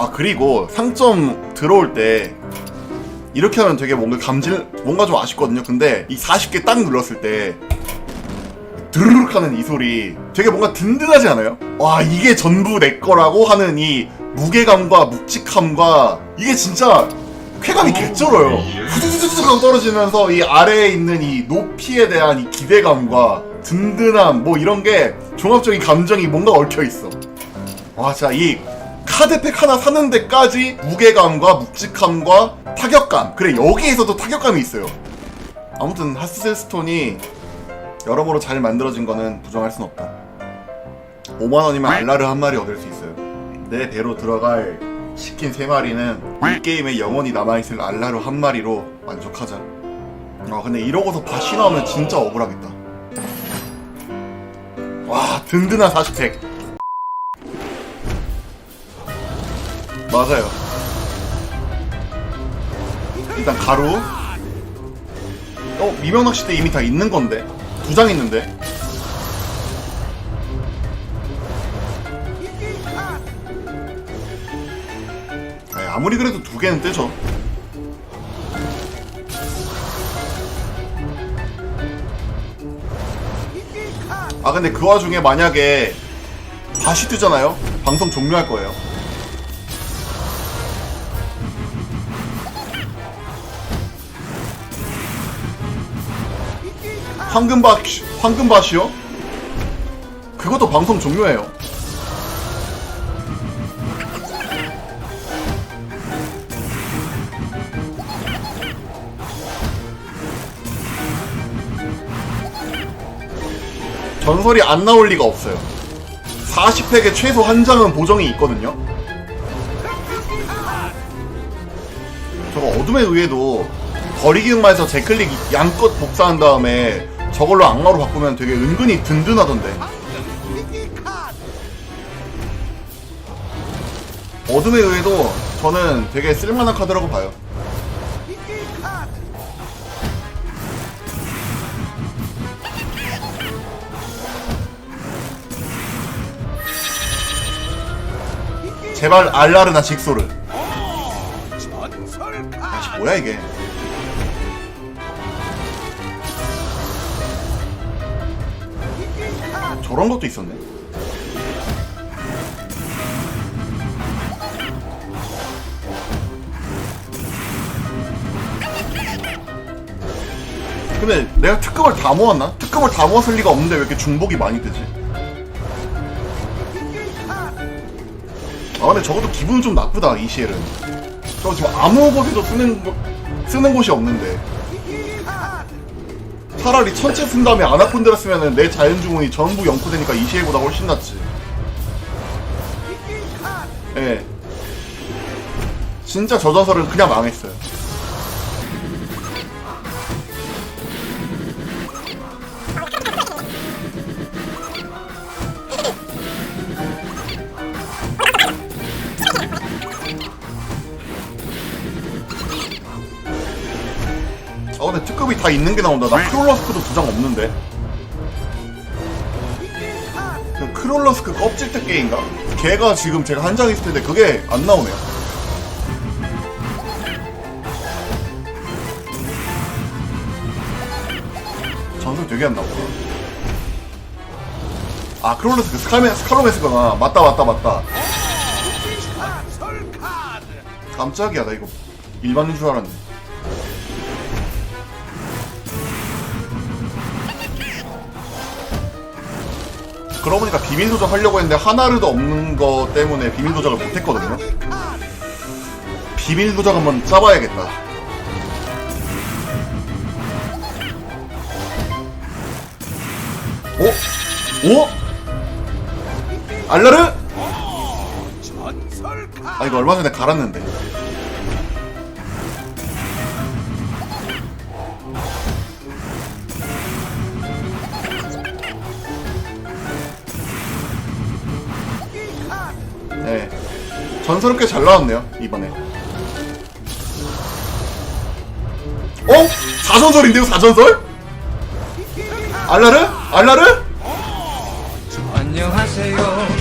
아 그리고 상점 들어올 때 이렇게 하면 되게 뭔가 감질 뭔가 좀 아쉽거든요. 근데 이 40개 딱 눌렀을 때 드르륵 하는 이 소리 되게 뭔가 든든하지 않아요? 와 이게 전부 내 거라고 하는 이 무게감과 묵직함과 이게 진짜 쾌감이 개쩔어요. 후두두두둑 떨어지면서 이 아래에 있는 이 높이에 대한 이 기대감과 든든함 뭐 이런 게 종합적인 감정이 뭔가 얽혀 있어. 와, 진짜 이 카드팩 하나 사는 데까지 무게감과 묵직함과 타격감. 그래, 여기에서도 타격감이 있어요. 아무튼 하스셀스톤이 여러모로 잘 만들어진 거는 부정할 순 없다. 5만원이면 알라르 한 마리 얻을 수 있어요. 내 배로 들어갈 치킨 3마리는 이 게임에 영원히 남아있을 알라르 한 마리로 만족하자. 아, 근데 이러고서 다시 나오면 진짜 억울하겠다. 와, 든든한 40팩. 맞아요. 일단 가루. 어 미명 낚싯대 이미 다 있는 건데 두 장 있는데. 아이, 아무리 그래도 두 개는 뜨죠. 아 근데 그 와중에 만약에 다시 뜨잖아요? 방송 종료할 거예요. 황금밭 황금밭이요? 그것도 방송 종료해요. 전설이 안 나올 리가 없어요. 40팩에 최소 한 장은 보정이 있거든요. 저거 어둠의 의에도 거리기응마에서 제클릭 양껏 복사한 다음에 저걸로 악마로 바꾸면 되게 은근히 든든하던데. 어둠의 의에도 저는 되게 쓸만한 카드라고 봐요. 제발 알라르나 직소를. 아씨 뭐야 이게? 저런 것도 있었네. 근데 내가 특급을 다 모았나? 특급을 다 모았을 리가 없는데 왜 이렇게 중복이 많이 뜨지? 아 근데 적어도 기분은 좀 나쁘다 이 시엘은 저 지금 아무 곳에도 쓰는 곳- 쓰는 곳이 없는데 차라리 천체 쓴 다음에 아나콘드라 쓰면은 내 자연 주문이 전부 영코되니까 이 시엘보다 훨씬 낫지. 예. 진짜 저 전설은 그냥 망했어요 어 근데 특급이 다 있는 게 나온다. 나 크롤러스크도 두 장 없는데. 그 크롤러스크 껍질대 게임인가? 걔가 지금 제가 한 장 있을 텐데 그게 안 나오네요. 전설 되게 안 나오고. 아 크롤러스크 스카메, 스카로메스구나. 맞다 맞다 맞다. 깜짝이야 나 이거. 일반인 줄 알았네 그러고 보니까 비밀 도적 하려고 했는데 하나르도 없는 거 때문에 비밀 도적을 못 했거든요. 비밀 도적 한번 짜봐야겠다. 오? 오? 알라르? 아 이거 얼마 전에 갈았는데. 전설은 꽤 잘 나왔네요, 이번에. 어? 4전설인데요, 4전설? 알라르? 알라르? 안녕하세요